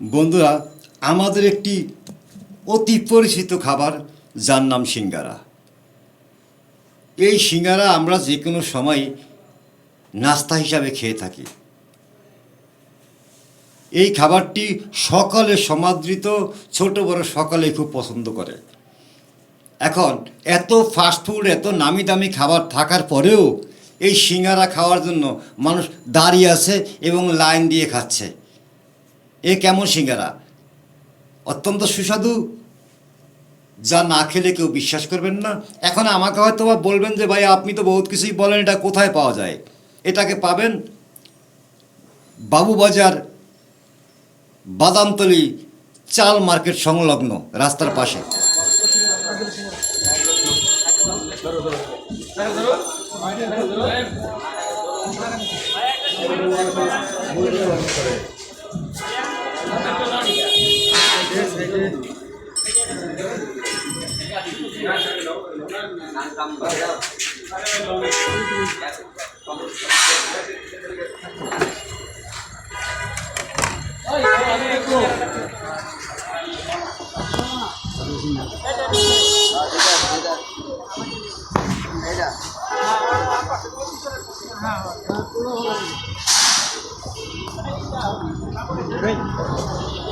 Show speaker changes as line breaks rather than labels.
বন্ধুরা, আমাদের একটি অতি পরিচিত খাবার, যার নাম সিঙ্গারা। এই সিঙ্গারা আমরা যে কোনো সময় নাস্তা হিসাবে খেয়ে থাকি। এই খাবারটি সকলে সমাদৃত, ছোট বড় সকলে খুব পছন্দ করে। এখন এত ফাস্টফুড এত নামি দামি খাবার থাকার পরেও এই সিঙ্গারা খাওয়ার জন্য মানুষ দাঁড়িয়ে আছে এবং লাইন দিয়ে খাচ্ছে। এ কেমন সিঙ্গারা? অত্যন্ত সুস্বাদু। যা না খেলে কেউ বিশ্বাস করবেন না। এখন আমাকে হয়তো বা বলবেন যে, ভাই, আপনি তো বহুত কিছুই বলেন, এটা কোথায় পাওয়া যায়? এটাকে পাবেন বাবুবাজার বাদামতলি চাল মার্কেট সংলগ্ন রাস্তার পাশে। Great.